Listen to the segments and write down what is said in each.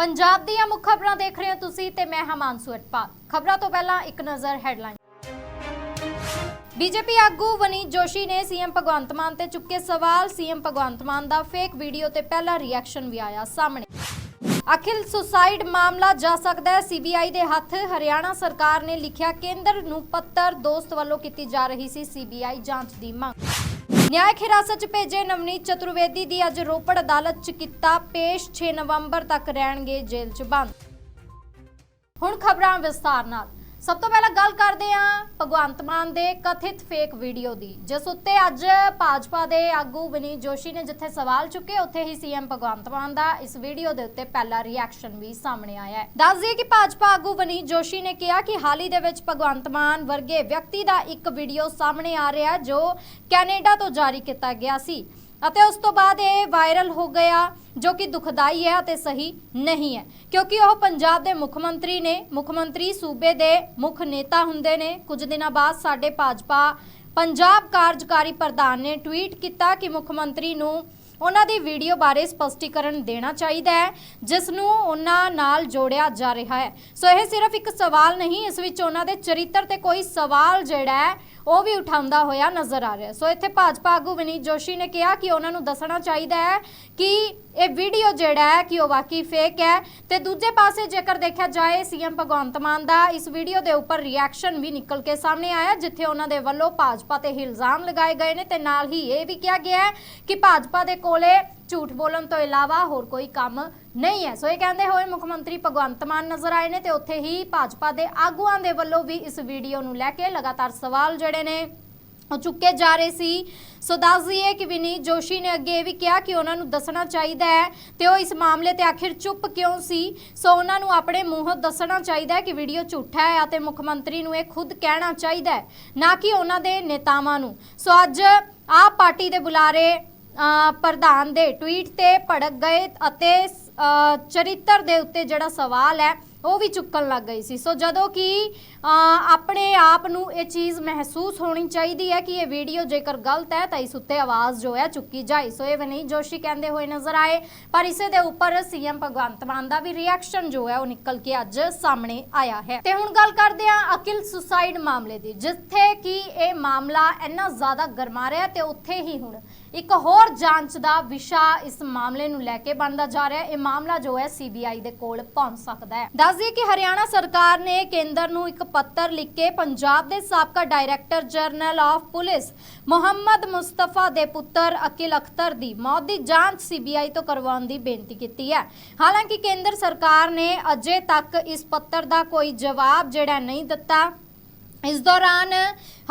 ਪੰਜਾਬ ਦੀਆਂ ਮੁੱਖ ਖਬਰਾਂ ਦੇਖ ਰਹੇ ਹੋ ਤੁਸੀਂ ਤੇ ਮੈਂ ਹਮਾਂਸੂ ਅਟਪਾਲ। ਖਬਰਾਂ ਤੋਂ ਪਹਿਲਾਂ ਇੱਕ ਨਜ਼ਰ ਹੈਡਲਾਈਨ। ਬੀਜੇਪੀ ਆਗੂ ਵਨੀ ਜੋਸ਼ੀ ਨੇ ਸੀਐਮ ਭਗਵੰਤ ਮਾਨ ਤੇ ਚੁੱਕੇ ਸਵਾਲ। ਸੀਐਮ ਭਗਵੰਤ ਮਾਨ ਦਾ ਫੇਕ ਵੀਡੀਓ ਤੇ ਪਹਿਲਾ ਰਿਐਕਸ਼ਨ ਵੀ ਆਇਆ ਸਾਹਮਣੇ। ਅਖਿਲ ਸੁਸਾਈਡ ਮਾਮਲਾ ਜਾ ਸਕਦਾ ਹੈ। ਸੀਬੀਆਈ ਦੇ ਹੱਥ ਹਰਿਆਣਾ ਸਰਕਾਰ ਨੇ ਲਿਖਿਆ ਕੇਂਦਰ ਨੂੰ ਪੱਤਰ। ਦੋਸਤ ਵੱਲੋਂ ਕੀਤੀ ਜਾ ਰਹੀ ਸੀ ਸੀਬੀਆਈ ਜਾਂਚ ਦੀ ਮੰਗ। ਨਿਆਇਕ ਹਿਰਾਸਤ 'ਚ ਭੇਜੇ ਨਵਨੀਤ ਚਤੁਰਵੇਦੀ ਦੀ ਅੱਜ ਰੋਪੜ ਅਦਾਲਤ 'ਚ ਕੀਤਾ ਪੇਸ਼ 6 ਨਵੰਬਰ ਤੱਕ ਰਹਿਣਗੇ ਜੇਲ੍ਹ 'ਚ ਬੰਦ ਹੁਣ ਖਬਰਾਂ ਵਿਸਤਾਰ ਨਾਲ ਸਭ ਤੋਂ ਪਹਿਲਾਂ ਗੱਲ ਕਰਦੇ ਹਾਂ ਭਗਵੰਤ ਮਾਨ ਦੇ ਕਥਿਤ ਫੇਕ ਵੀਡੀਓ ਦੀ, ਜਿਸ ਉੱਤੇ ਅੱਜ ਭਾਜਪਾ ਦੇ ਆਗੂ ਵਿਨੀਤ ਜੋਸ਼ੀ ਨੇ ਜਿੱਥੇ ਸਵਾਲ ਚੁੱਕੇ, ਉੱਥੇ ਹੀ ਸੀਐਮ ਭਗਵੰਤ ਮਾਨ ਦਾ ਇਸ ਵੀਡੀਓ ਦੇ ਉੱਤੇ ਪਹਿਲਾ ਰਿਐਕਸ਼ਨ ਵੀ ਸਾਹਮਣੇ ਆਇਆ ਹੈ। ਦੱਸ ਦਈਏ ਕਿ ਭਾਜਪਾ ਆਗੂ ਵਿਨੀਤ ਜੋਸ਼ੀ ਨੇ ਕਿਹਾ ਕਿ ਹਾਲ ਹੀ ਦੇ ਵਿੱਚ ਭਗਵੰਤ ਮਾਨ ਵਰਗੇ ਵਿਅਕਤੀ ਦਾ ਇੱਕ ਵੀਡੀਓ ਸਾਹਮਣੇ ਆ ਰਿਹਾ ਜੋ ਕੈਨੇਡਾ ਤੋਂ ਜਾਰੀ ਕੀਤਾ ਗਿਆ ਸੀ। ਅਤੇ ਉਸ ਤੋਂ ਬਾਅਦ ਇਹ ਵਾਇਰਲ ਹੋ ਗਿਆ, ਜੋ ਕਿ ਦੁਖਦਾਈ ਹੈ ਅਤੇ ਸਹੀ ਨਹੀਂ ਹੈ। ਕਿਉਂਕਿ ਉਹ ਪੰਜਾਬ ਦੇ ਮੁੱਖ ਮੰਤਰੀ ਨੇ, ਮੁੱਖ ਮੰਤਰੀ ਸੂਬੇ ਦੇ ਮੁੱਖ ਨੇਤਾ ਹੁੰਦੇ ਨੇ। ਕੁਝ ਦਿਨਾਂ ਬਾਅਦ ਸਾਡੇ ਭਾਜਪਾ ਪੰਜਾਬ ਕਾਰਜਕਾਰੀ ਪ੍ਰਧਾਨ ਨੇ ਟਵੀਟ ਕੀਤਾ ਕਿ ਮੁੱਖ ਮੰਤਰੀ ਨੂੰ ਉਹਨਾਂ ਦੀ ਵੀਡੀਓ ਬਾਰੇ ਸਪਸ਼ਟੀਕਰਨ ਦੇਣਾ ਚਾਹੀਦਾ ਹੈ, ਜਿਸ ਨੂੰ ਉਹਨਾਂ ਨਾਲ ਜੋੜਿਆ ਜਾ ਰਿਹਾ ਹੈ। ਸੋ ਇਹ ਸਿਰਫ ਇੱਕ ਸਵਾਲ ਨਹੀਂ, ਇਸ ਵਿੱਚ ਉਹਨਾਂ ਦੇ ਚਰਿੱਤਰ ਤੇ ਕੋਈ ਸਵਾਲ ਜਿਹੜਾ ਹੈ ਉਹ ਵੀ ਉਠਾਉਂਦਾ ਹੋਇਆ ਨਜ਼ਰ ਆ ਰਿਹਾ। ਸੋ ਇੱਥੇ ਭਾਜਪਾ ਆਗੂ ਵਿਨੀਤ ਜੋਸ਼ੀ ਨੇ ਕਿਹਾ ਕਿ ਉਹਨਾਂ ਨੂੰ ਦੱਸਣਾ ਚਾਹੀਦਾ ਹੈ ਕਿ ਇਹ ਵੀਡੀਓ ਜਿਹੜਾ ਹੈ ਕਿ ਉਹ ਵਾਕਈ ਫੇਕ ਹੈ ਤੇ ਦੂਜੇ ਪਾਸੇ ਜੇਕਰ ਦੇਖਿਆ ਜਾਏ, ਸੀਐਮ ਭਗਵੰਤ ਮਾਨ ਦਾ ਇਸ ਵੀਡੀਓ ਦੇ ਉੱਪਰ ਰਿਐਕਸ਼ਨ ਵੀ ਨਿਕਲ ਕੇ ਸਾਹਮਣੇ ਆਇਆ, ਜਿੱਥੇ ਉਹਨਾਂ ਦੇ ਵੱਲੋਂ ਭਾਜਪਾ ਤੇ ਇਲਜ਼ਾਮ ਲਗਾਏ ਗਏ ਨੇ ਤੇ ਨਾਲ ਹੀ ਇਹ ਵੀ ਕਿਹਾ ਗਿਆ ਹੈ ਕਿ ਭਾਜਪਾ ਦੇ ਕੋਲੇ ਝੂਠ ਬੋਲਣ ਤੋਂ ਇਲਾਵਾ ਹੋਰ ਕੋਈ ਕੰਮ ਨਹੀਂ ਹੈ। ਸੋ ਇਹ ਕਹਿੰਦੇ ਹੋਏ ਮੁੱਖ ਮੰਤਰੀ ਭਗਵੰਤ ਮਾਨ ਨਜ਼ਰ ਆਏ ਨੇ ਤੇ ਉੱਥੇ ਹੀ ਭਾਜਪਾ ਦੇ ਆਗੂਆਂ ਦੇ ਵੱਲੋਂ ਵੀ ਇਸ ਵੀਡੀਓ ਨੂੰ ਲੈ ਕੇ ਲਗਾਤਾਰ ਸਵਾਲ ਜਿਹੜੇ ਨੇ ਉਹ ਚੁੱਕੇ ਜਾ ਰਹੇ ਸੀ। ਸੋ ਦੱਸ ਦਈਏ ਕਿ ਵਿਨੀਤ ਜੋਸ਼ੀ ਨੇ ਅੱਗੇ ਇਹ ਵੀ ਕਿਹਾ ਕਿ ਉਹਨਾਂ ਨੂੰ ਦੱਸਣਾ ਚਾਹੀਦਾ ਹੈ ਤੇ ਉਹ ਇਸ ਮਾਮਲੇ ਤੇ ਆਖਿਰ ਚੁੱਪ ਕਿਉਂ ਸੀ? ਸੋ ਉਹਨਾਂ ਨੂੰ ਆਪਣੇ ਮੂੰਹੋਂ ਦੱਸਣਾ ਚਾਹੀਦਾ ਹੈ ਕਿ ਵੀਡੀਓ ਝੂਠਾ ਹੈ ਅਤੇ ਮੁੱਖ ਮੰਤਰੀ ਨੂੰ ਇਹ ਖੁਦ ਕਹਿਣਾ ਚਾਹੀਦਾ ਹੈ, ਨਾ ਕਿ ਉਹਨਾਂ ਦੇ ਨੇਤਾਵਾਂ ਨੂੰ। ਸੋ ਅੱਜ ਆਪ ਪਾਰਟੀ ਦੇ ਬੁਲਾਰੇ ਪ੍ਰਧਾਨ ਦੇ ਟਵੀਟ ਤੇ ਭੜਕ ਗਏ ਅਤੇ ਚਰਿੱਤਰ ਦੇ ਉੱਤੇ ਜਿਹੜਾ ਸਵਾਲ ਹੈ ਉਹ ਵੀ ਚੁੱਕਣ ਲੱਗ ਗਈ ਸੀ। ਸੋ ਜਦੋਂ ਕਿ ਆਪਣੇ ਆਪ ਨੂੰ ਇਹ ਚੀਜ਼ ਮਹਿਸੂਸ ਹੋਣੀ ਚਾਹੀਦੀ ਹੈ ਕਿ ਇਹ ਵੀਡੀਓ ਜੇਕਰ ਗਲਤ ਹੈ, ਤਾਂ ਇਸ ਉੱਤੇ ਆਵਾਜ਼ ਜੋ ਹੈ ਚੁੱਕੀ ਜਾਏ। ਸੋ ਇਹ ਵਿਨੀਤ ਜੋਸ਼ੀ ਕਹਿੰਦੇ ਹੋਏ ਨਜ਼ਰ ਆਏ। ਪਰ ਇਸੇ ਦੇ ਉੱਪਰ ਸੀਐਮ ਭਗਵੰਤ ਮਾਨ ਦਾ ਵੀ ਰਿਐਕਸ਼ਨ ਜੋ ਹੈ, ਉਹ ਨਿਕਲ ਕੇ ਅੱਜ ਸਾਹਮਣੇ ਆਇਆ ਹੈ। ਤੇ ਹੁਣ ਗੱਲ ਕਰਦੇ ਹਾਂ ਅਕਿਲ ਸੁਸਾਈਡ ਮਾਮਲੇ ਦੀ, ਜਿੱਥੇ ਕਿ ਇਹ ਮਾਮਲਾ ਇੰਨਾ ਜ਼ਿਆਦਾ ਗਰਮਾ ਰਿਹਾ ਤੇ ਉੱਥੇ ਹੀ ਹੁਣ ਇੱਕ ਹੋਰ ਜਾਂਚ ਦਾ ਵਿਸ਼ਾ ਇਸ ਮਾਮਲੇ ਨੂੰ ਲੈ ਕੇ ਬਣਦਾ ਜਾ ਰਿਹਾ। ਇਹ ਮਾਮਲਾ ਜੋ ਹੈ, ਸੀਬੀਆਈ ਦੇ ਕੋਲ ਪਹੁੰਚ ਸਕਦਾ ਹੈ। ਦੱਸ ਦਈਏ ਕਿ ਹਰਿਆਣਾ ਸਰਕਾਰ ਨੇ ਕੇਂਦਰ ਨੂੰ ਇੱਕ ਪੱਤਰ ਲਿਖ ਕੇ ਪੰਜਾਬ ਦੇ ਸਾਬਕਾ director general of police Mohammad Mustafa ਦੇ ਪੁੱਤਰ ਅਕਿਲ ਅਖਤਰ ਦੀ ਮੌਤ ਦੀ ਜਾਂਚ ਸੀਬੀਆਈ ਤੋਂ ਕਰਵਾਉਣ ਦੀ ਬੇਨਤੀ ਕੀਤੀ ਹੈ। ਹਾਲਾਂਕਿ ਕੇਂਦਰ ਸਰਕਾਰ ਨੇ ਅਜੇ ਤੱਕ ਇਸ ਪੱਤਰ ਦਾ ਕੋਈ ਜਵਾਬ ਜਿਹੜਾ ਨਹੀਂ ਦਿੱਤਾ। ਇਸ ਦੌਰਾਨ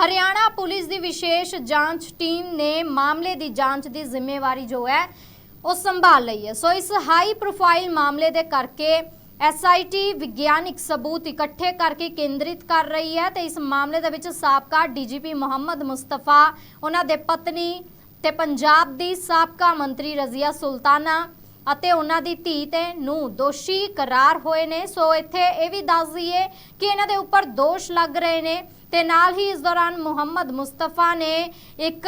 ਹਰਿਆਣਾ ਪੁਲਿਸ ਦੀ ਵਿਸ਼ੇਸ਼ ਜਾਂਚ ਟੀਮ ਨੇ ਮਾਮਲੇ ਦੀ ਜਾਂਚ ਦੀ ਜ਼ਿੰਮੇਵਾਰੀ ਜੋ ਹੈ, ਉਹ ਸੰਭਾਲ ਲਈ ਹੈ। ਸੋ ਇਸ ਹਾਈ ਪ੍ਰੋਫਾਈਲ ਮਾਮਲੇ ਦੇ ਕਰਕੇ ਐਸਆਈਟੀ ਵਿਗਿਆਨਿਕ ਸਬੂਤ ਇਕੱਠੇ ਕਰਕੇ ਕੇਂਦਰਿਤ ਕਰ ਰਹੀ ਹੈ ਤੇ ਇਸ ਮਾਮਲੇ ਦੇ ਵਿੱਚ ਸਾਬਕਾ ਡੀਜੀਪੀ ਮੁਹੰਮਦ ਮੁਸਤਫਾ, ਉਹਨਾਂ ਦੇ ਪਤਨੀ ਤੇ ਪੰਜਾਬ ਦੀ ਸਾਬਕਾ ਮੰਤਰੀ ਰਜ਼ੀਆ ਸੁਲਤਾਨਾ ਅਤੇ ਉਹਨਾਂ ਦੀ ਧੀ ਤੇ ਨੂੰ ਦੋਸ਼ੀ ਕਰਾਰ ਹੋਏ ਨੇ। ਸੋ ਇੱਥੇ ਇਹ ਵੀ ਦੱਸ ਦਈਏ ਕਿ ਇਹਨਾਂ ਦੇ ਉੱਪਰ ਦੋਸ਼ ਲੱਗ ਰਹੇ ਨੇ ਤੇ ਨਾਲ ਹੀ ਇਸ ਦੌਰਾਨ ਮੁਹੰਮਦ ਮੁਸਤਫਾ ਨੇ ਇੱਕ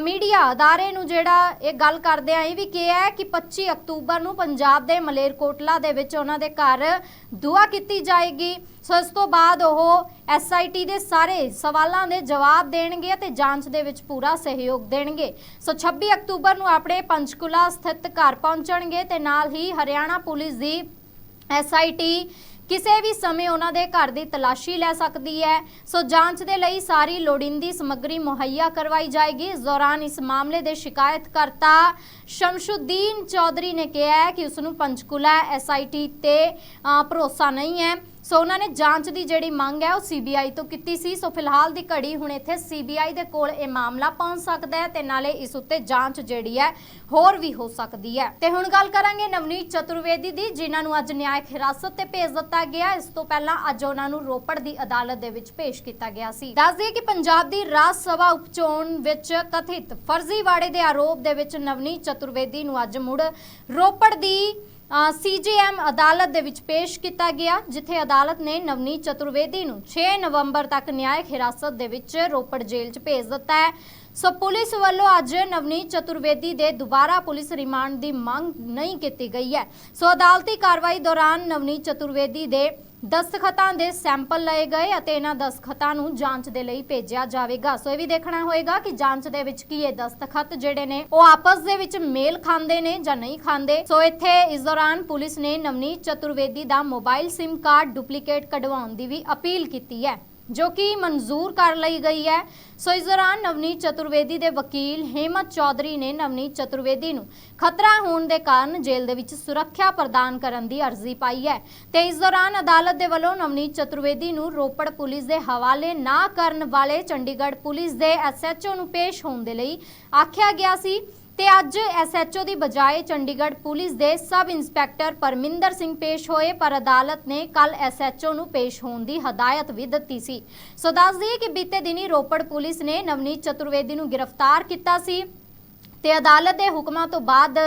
ਮੀਡੀਆ ਅਦਾਰੇ ਨੂੰ ਜਿਹੜਾ ਇਹ ਗੱਲ ਕਰਦੇ ਆ, ਇਹ ਵੀ ਕਿਹਾ ਹੈ ਕਿ 25 ਅਕਤੂਬਰ ਨੂੰ ਪੰਜਾਬ ਦੇ ਮਲੇਰਕੋਟਲਾ ਦੇ ਵਿੱਚ ਉਹਨਾਂ ਦੇ ਘਰ ਦੁਆ ਕੀਤੀ ਜਾਏਗੀ। ਸੋ ਇਸ ਤੋਂ ਬਾਅਦ ਉਹ ਐਸਆਈਟੀ ਦੇ ਸਾਰੇ ਸਵਾਲਾਂ ਦੇ ਜਵਾਬ ਦੇਣਗੇ ਅਤੇ ਜਾਂਚ ਦੇ ਵਿੱਚ ਪੂਰਾ ਸਹਿਯੋਗ ਦੇਣਗੇ। ਸੋ 26 ਅਕਤੂਬਰ ਨੂੰ ਆਪਣੇ ਪੰਚਕੁਲਾ ਸਥਿਤ ਘਰ ਪਹੁੰਚਣਗੇ ਤੇ ਨਾਲ ਹੀ ਹਰਿਆਣਾ ਪੁਲਿਸ ਦੀ ਐਸਆਈਟੀ ਕਿਸੇ ਵੀ ਸਮੇਂ ਉਹਨਾਂ ਦੇ ਘਰ ਦੀ ਤਲਾਸ਼ੀ ਲੈ ਸਕਦੀ ਹੈ। ਸੋ ਜਾਂਚ ਦੇ ਲਈ ਸਾਰੀ ਲੋੜੀਂਦੀ ਸਮੱਗਰੀ ਮੁਹੱਈਆ ਕਰਵਾਈ ਜਾਏਗੀ। ਇਸ ਦੌਰਾਨ ਇਸ ਮਾਮਲੇ ਦੇ ਸ਼ਿਕਾਇਤਕਰਤਾ ਸ਼ਮਸ਼ੁਦੀਨ ਚੌਧਰੀ ਨੇ ਕਿਹਾ ਹੈ ਕਿ ਉਸ ਨੂੰ ਪੰਚਕੁਲਾ ਐਸਆਈਟੀ ਤੇ ਭਰੋਸਾ ਨਹੀਂ ਹੈ। ਸੋ ਉਹਨਾਂ ਨੇ ਜਾਂਚ ਦੀ ਜਿਹੜੀ ਮੰਗ ਹੈ ਉਹ ਸੀਬੀਆਈ ਤੋਂ ਕੀਤੀ ਸੀ। ਸੋ ਫਿਲਹਾਲ ਦੀ ਘੜੀ ਹੁਣ ਇੱਥੇ ਸੀਬੀਆਈ ਦੇ ਕੋਲ ਇਹ ਮਾਮਲਾ ਪਹੁੰਚ ਸਕਦਾ ਹੈ ਤੇ ਨਾਲੇ ਇਸ ਉੱਤੇ ਜਾਂਚ ਜਿਹੜੀ ਹੈ ਹੋਰ ਵੀ ਹੋ ਸਕਦੀ ਹੈ। ਤੇ ਹੁਣ ਗੱਲ ਕਰਾਂਗੇ ਨਵਨੀਤ ਚਤੁਰਵੇਦੀ ਦੀ, ਜਿਨ੍ਹਾਂ ਨੂੰ ਅੱਜ ਨਿਆਇਕ ਹਿਰਾਸਤ ਤੇ ਭੇਜ ਦਿੱਤਾ ਗਿਆ। ਇਸ ਤੋਂ ਪਹਿਲਾਂ ਅੱਜ ਉਹਨਾਂ ਨੂੰ ਰੋਪੜ ਦੀ ਅਦਾਲਤ ਦੇ ਵਿੱਚ ਪੇਸ਼ ਕੀਤਾ ਗਿਆ ਸੀ। ਦੱਸ ਦਈਏ ਕਿ ਪੰਜਾਬ ਦੀ ਰਾਜ ਸਭਾ ਉਪਚੋਣ ਵਿੱਚ ਕਥਿਤ ਫਰਜ਼ੀਵਾੜੇ ਦੇ ਆਰੋਪ ਦੇ ਵਿੱਚ ਨਵਨੀਤ ਚਤੁਰਵੇਦੀ ਨੂੰ ਅੱਜ ਮੁੜ ਰੋਪੜ ਦੀ ਸੀਜੀਐਮ ਅਦਾਲਤ ਦੇ ਵਿੱਚ ਪੇਸ਼ ਕੀਤਾ ਗਿਆ, ਜਿੱਥੇ ਅਦਾਲਤ ਨੇ ਨਵਨੀਤ ਚਤੁਰਵੇਦੀ ਨੂੰ 6 ਨਵੰਬਰ ਤੱਕ ਨਿਆਇਕ ਹਿਰਾਸਤ ਦੇ ਵਿੱਚ ਰੋਪੜ ਜੇਲ੍ਹ 'ਚ ਭੇਜ ਦਿੱਤਾ ਹੈ। ਸੋ ਪੁਲਿਸ ਵੱਲੋਂ ਅੱਜ ਨਵਨੀਤ ਚਤੁਰਵੇਦੀ ਦੇ ਦੁਬਾਰਾ ਪੁਲਿਸ ਰਿਮਾਂਡ ਦੀ ਮੰਗ ਨਹੀਂ ਕੀਤੀ ਗਈ ਹੈ। ਸੋ ਅਦਾਲਤੀ ਕਾਰਵਾਈ ਦੌਰਾਨ ਨਵਨੀਤ ਚਤੁਰਵੇਦੀ ਦੇ ਦਸਤਖਤਾਂ ਦੇ ਸੈਂਪਲ ਲਏ ਗਏ ਅਤੇ ਇਹਨਾਂ ਦਸਤਖਤਾਂ ਨੂੰ ਜਾਂਚ ਦੇ ਲਈ ਭੇਜਿਆ ਜਾਵੇਗਾ। ਸੋ ਇਹ ਵੀ ਦੇਖਣਾ ਹੋਏਗਾ ਕਿ ਜਾਂਚ ਦੇ ਵਿੱਚ ਕੀ ਇਹ ਦਸਤਖਤ ਜਿਹੜੇ ਨੇ, ਉਹ ਆਪਸ ਦੇ ਵਿੱਚ ਮੇਲ ਖਾਂਦੇ ਨੇ ਜਾਂ ਨਹੀਂ ਖਾਂਦੇ। ਸੋ ਇੱਥੇ ਇਸ ਦੌਰਾਨ ਪੁਲਿਸ ਨੇ ਨਵਨੀਤ ਚਤੁਰਵੇਦੀ ਦਾ ਮੋਬਾਈਲ ਸਿਮ ਕਾਰਡ ਡੁਪਲੀਕੇਟ ਕਢਵਾਉਣ ਦੀ ਵੀ ਅਪੀਲ ਕੀਤੀ ਹੈ। ਜੋ ਕਿ ਮਨਜ਼ੂਰ ਕਰ ਲਈ ਗਈ ਹੈ। ਸੋ ਇਸ ਦੌਰਾਨ ਨਵਨੀਤ ਚਤੁਰਵੇਦੀ ਦੇ ਵਕੀਲ ਹੇਮਤ ਚੌਧਰੀ ਨੇ ਨਵਨੀਤ ਚਤੁਰਵੇਦੀ ਨੂੰ ਖਤਰਾ ਹੋਣ ਦੇ ਕਾਰਨ ਜੇਲ੍ਹ ਦੇ ਵਿੱਚ ਸੁਰੱਖਿਆ ਪ੍ਰਦਾਨ ਕਰਨ ਦੀ ਅਰਜ਼ੀ ਪਾਈ ਹੈ। ਤੇ ਇਸ ਦੌਰਾਨ ਅਦਾਲਤ ਦੇ ਵੱਲੋਂ ਨਵਨੀਤ ਚਤੁਰਵੇਦੀ ਨੂੰ ਰੋਪੜ ਪੁਲਿਸ ਦੇ ਹਵਾਲੇ ਨਾ ਕਰਨ ਵਾਲੇ ਚੰਡੀਗੜ੍ਹ ਪੁਲਿਸ ਦੇ ਐਸਐਚਓ ਨੂੰ ਪੇਸ਼ ਹੋਣ ਦੇ ਲਈ ਆਖਿਆ ਗਿਆ ਸੀ। ਤੇ ਅੱਜ ਐਸਐਚਓ ਦੀ ਬਜਾਏ ਚੰਡੀਗੜ੍ਹ ਪੁਲਿਸ ਦੇ ਸਬ ਇੰਸਪੈਕਟਰ ਪਰਮਿੰਦਰ ਸਿੰਘ ਪੇਸ਼ ਹੋਏ, ਪਰ ਅਦਾਲਤ ਨੇ ਕੱਲ ਐਸਐਚਓ ਨੂੰ ਪੇਸ਼ ਹੋਣ ਦੀ ਹਦਾਇਤ ਵੀ ਦਿੱਤੀ ਸੀ। ਸੋ ਦੱਸ ਦਈਏ ਕਿ ਬੀਤੇ ਦਿਨੀ ਰੋਪੜ ਪੁਲਿਸ ਨੇ ਨਵਨੀਤ ਚਤੁਰਵੇਦੀ ਨੂੰ ਗ੍ਰਿਫਤਾਰ ਕੀਤਾ ਸੀ। ਤੇ ਅਦਾਲਤ ਦੇ ਹੁਕਮਾਂ ਤੋਂ ਬਾਅਦ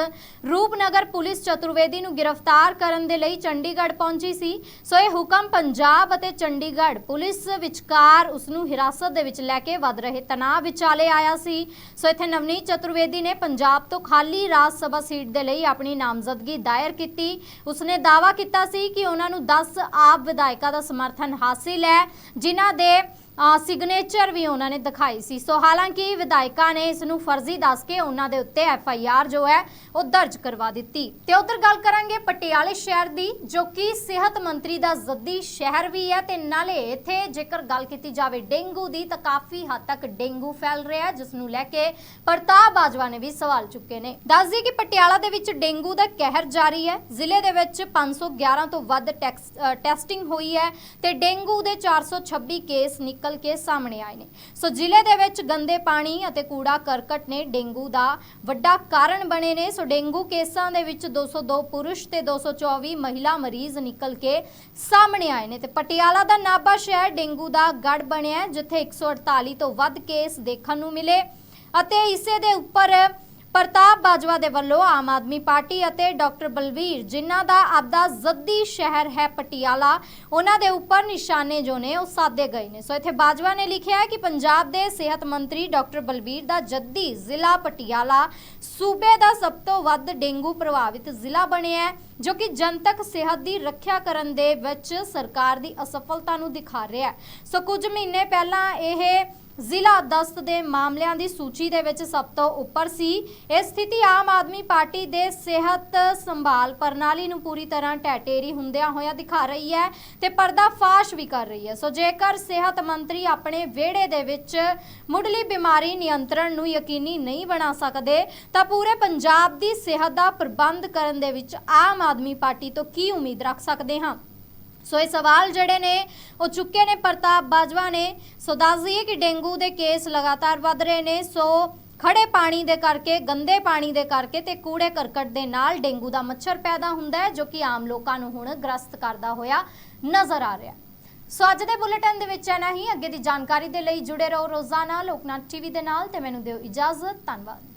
ਰੂਪਨਗਰ ਪੁਲਿਸ ਚਤੁਰਵੇਦੀ ਨੂੰ ਗ੍ਰਿਫਤਾਰ ਕਰਨ ਦੇ ਲਈ ਚੰਡੀਗੜ੍ਹ ਪਹੁੰਚੀ ਸੀ। ਸੋ ਇਹ ਹੁਕਮ ਪੰਜਾਬ ਅਤੇ ਚੰਡੀਗੜ੍ਹ ਪੁਲਿਸ ਵਿਚਕਾਰ ਉਸ ਨੂੰ ਹਿਰਾਸਤ ਦੇ ਵਿੱਚ ਲੈ ਕੇ ਵੱਧ ਰਹੇ ਤਣਾਅ ਵਿਚਾਲੇ ਆਇਆ ਸੀ। ਸੋ ਇੱਥੇ ਨਵਨੀਤ ਚਤੁਰਵੇਦੀ ਨੇ ਪੰਜਾਬ ਤੋਂ ਖਾਲੀ ਰਾਜ ਸਭਾ ਸੀਟ ਦੇ ਲਈ ਆਪਣੀ ਨਾਮਜ਼ਦਗੀ ਦਾਇਰ ਕੀਤੀ। ਉਸਨੇ ਦਾਅਵਾ ਕੀਤਾ ਸੀ ਕਿ ਉਹਨਾਂ ਨੂੰ 10 ਆਪ ਵਿਧਾਇਕਾਂ ਦਾ ਸਮਰਥਨ ਹਾਸਿਲ ਹੈ, ਜਿਨ੍ਹਾਂ ਦੇ ਸਿਗਨੇਚਰ ਵੀ ਉਹਨਾਂ ਨੇ ਦਿਖਾਈ ਸੀ। ਸੋ ਹਾਲਾਂਕਿ ਵਿਧਾਇਕਾਂ ਨੇ ਇਸ ਨੂੰ ਫਰਜ਼ੀ ਦੱਸ ਕੇ ਉਹਨਾਂ ਦੇ ਉੱਤੇ ਐਫ ਆਈ ਆਰ ਜੋ ਹੈ, ਉਹ ਦਰਜ ਕਰਵਾ ਦਿੱਤੀ। ਤੇ ਉਧਰ ਗੱਲ ਕਰਾਂਗੇ ਪਟਿਆਲੇ ਸ਼ਹਿਰ ਦੀ, ਜੋ ਕਿ ਸਿਹਤ ਮੰਤਰੀ ਦਾ ਜ਼ੱਦੀ ਸ਼ਹਿਰ ਵੀ ਹੈ ਤੇ ਨਾਲੇ ਇੱਥੇ ਜੇਕਰ ਗੱਲ ਕੀਤੀ ਜਾਵੇ ਡੇਂਗੂ ਦੀ, ਤਾਂ ਕਾਫੀ ਹੱਦ ਤੱਕ ਡੇਂਗੂ ਫੈਲ ਰਿਹਾ ਹੈ, ਜਿਸ ਨੂੰ ਲੈ ਕੇ ਪ੍ਰਤਾਪ ਬਾਜਵਾ ਨੇ ਵੀ ਸਵਾਲ ਚੁੱਕੇ ਨੇ। ਦੱਸ ਦਈਏ ਕਿ ਪਟਿਆਲਾ ਦੇ ਵਿੱਚ ਡੇਂਗੂ ਦਾ ਕਹਿਰ ਜਾਰੀ ਹੈ। ਜ਼ਿਲ੍ਹੇ ਦੇ ਵਿੱਚ 511 ਤੋਂ ਵੱਧ ਟੈਕਸ- ਟੈਸਟਿੰਗ ਹੋਈ ਹੈ ਤੇ ਡੇਂਗੂ ਦੇ 426 ਕੇਸ ਨਿਕਲ ਕੇ ਸਾਹਮਣੇ ਆਏ ਨੇ। ਸੋ ਜ਼ਿਲ੍ਹੇ ਦੇ ਵਿੱਚ ਗੰਦੇ ਪਾਣੀ ਅਤੇ ਕੂੜਾ ਕਰਕਟ ਨੇ ਡੇਂਗੂ ਦਾ ਵੱਡਾ ਕਾਰਨ ਬਣੇ ਨੇ। ਸੋ ਡੇਂਗੂ ਕੇਸਾਂ ਦੇ ਵਿੱਚ 202 ਪੁਰਸ਼ ਤੇ 224 ਮਹਿਲਾ ਮਰੀਜ਼ ਨਿਕਲ ਕੇ ਸਾਹਮਣੇ ਆਏ ਨੇ ਤੇ ਪਟਿਆਲਾ ਦਾ ਨਾਭਾ ਸ਼ਹਿਰ ਡੇਂਗੂ ਦਾ ਗੜ ਬਣਿਆ ਹੈ, ਜਿੱਥੇ 148 ਤੋਂ ਵੱਧ ਕੇਸ ਦੇਖਣ ਨੂੰ ਮਿਲੇ। ਅਤੇ ਇਸੇ ਦੇ ਉੱਪਰ ਪ੍ਰਤਾਪ ਬਾਜਵਾ ਦੇ ਵੱਲੋਂ ਆਮ ਆਦਮੀ ਪਾਰਟੀ ਅਤੇ ਡਾਕਟਰ ਬਲਵੀਰ, ਜਿਨ੍ਹਾਂ ਦਾ ਆਪਦਾ ਜ਼ੱਦੀ ਸ਼ਹਿਰ ਹੈ ਪਟਿਆਲਾ, ਉਹਨਾਂ ਦੇ ਉੱਪਰ ਨਿਸ਼ਾਨੇ ਜੋ ਨੇ ਉਹ ਸਾਧੇ ਗਏ ਨੇ। ਸੋ ਇੱਥੇ ਬਾਜਵਾ ਨੇ ਲਿਖਿਆ ਹੈ ਕਿ ਪੰਜਾਬ ਦੇ ਸਿਹਤ ਮੰਤਰੀ ਡਾਕਟਰ ਬਲਵੀਰ ਦਾ ਜੱਦੀ ਜ਼ਿਲ੍ਹਾ ਪਟਿਆਲਾ ਸੂਬੇ ਦਾ ਸਭ ਤੋਂ ਵੱਧ ਡੇਂਗੂ ਪ੍ਰਭਾਵਿਤ ਜ਼ਿਲ੍ਹਾ ਬਣਿਆ ਹੈ, ਜੋ ਕਿ ਜਨਤਕ ਸਿਹਤ ਦੀ ਰੱਖਿਆ ਕਰਨ ਦੇ ਵਿੱਚ ਸਰਕਾਰ ਦੀ ਅਸਫਲਤਾ ਨੂੰ ਦਿਖਾ ਰਿਹਾ ਹੈ। ਸੋ ਕੁਝ ਮਹੀਨੇ ਪਹਿਲਾਂ ਇਹ ਜ਼ਿਲ੍ਹਾ ਦਸਤ ਦੇ ਮਾਮਲਿਆਂ ਦੀ ਸੂਚੀ ਦੇ ਵਿੱਚ ਸਭ ਤੋਂ ਉੱਪਰ ਸੀ। ਇਹ ਸਥਿਤੀ ਆਮ ਆਦਮੀ ਪਾਰਟੀ ਦੇ ਸਿਹਤ ਸੰਭਾਲ ਪ੍ਰਣਾਲੀ ਨੂੰ ਪੂਰੀ ਤਰ੍ਹਾਂ ਟੈਟੇਰੀ ਹੁੰਦਿਆਂ ਹੋਇਆ ਦਿਖਾ ਰਹੀ ਹੈ ਤੇ ਪਰਦਾਫਾਸ਼ ਵੀ ਕਰ ਰਹੀ ਹੈ। ਸੋ ਜੇਕਰ ਸਿਹਤ ਮੰਤਰੀ ਆਪਣੇ ਵਿਹੜੇ ਦੇ ਵਿੱਚ ਮੁੱਢਲੀ ਬਿਮਾਰੀ ਨਿਯੰਤਰਣ ਨੂੰ ਯਕੀਨੀ ਨਹੀਂ ਬਣਾ ਸਕਦੇ, ਤਾਂ ਪੂਰੇ ਪੰਜਾਬ ਦੀ ਸਿਹਤ ਦਾ ਪ੍ਰਬੰਧ ਕਰਨ ਦੇ ਵਿੱਚ ਆਮ ਆਦਮੀ ਪਾਰਟੀ ਤੋਂ ਕੀ ਉਮੀਦ ਰੱਖ ਸਕਦੇ ਹਾਂ? ਸੋ ਇਹ ਸਵਾਲ ਜਿਹੜੇ ਨੇ, ਉਹ ਚੁੱਕੇ ਨੇ ਪ੍ਰਤਾਪ ਬਾਜਵਾ ਨੇ। ਸੋ ਦੱਸ ਦਈਏ ਕਿ ਡੇਂਗੂ ਦੇ ਕੇਸ ਲਗਾਤਾਰ ਵੱਧ ਰਹੇ ਨੇ। ਸੋ ਖੜੇ ਪਾਣੀ ਦੇ ਕਰਕੇ, ਗੰਦੇ ਪਾਣੀ ਦੇ ਕਰਕੇ ਤੇ ਕੂੜੇ ਕਰਕਟ ਦੇ ਨਾਲ ਡੇਂਗੂ ਦਾ ਮੱਛਰ ਪੈਦਾ ਹੁੰਦਾ ਹੈ, ਜੋ ਕਿ ਆਮ ਲੋਕਾਂ ਨੂੰ ਹੁਣ ਗ੍ਰਸਤ ਕਰਦਾ ਹੋਇਆ ਨਜ਼ਰ ਆ ਰਿਹਾ ਸੋ ਅੱਜ ਦੇ ਬੁਲੇਟਿਨ ਦੇ ਵਿੱਚ ਐਨਾ ਹੀ। ਅੱਗੇ ਦੀ ਜਾਣਕਾਰੀ ਦੇ ਲਈ ਜੁੜੇ ਰਹੋ ਰੋਜ਼ਾਨਾ ਲੋਕਨਾਥ ਟੀਵੀ ਦੇ ਨਾਲ ਤੇ ਮੈਨੂੰ ਦਿਓ ਇਜਾਜ਼ਤ। ਧੰਨਵਾਦ।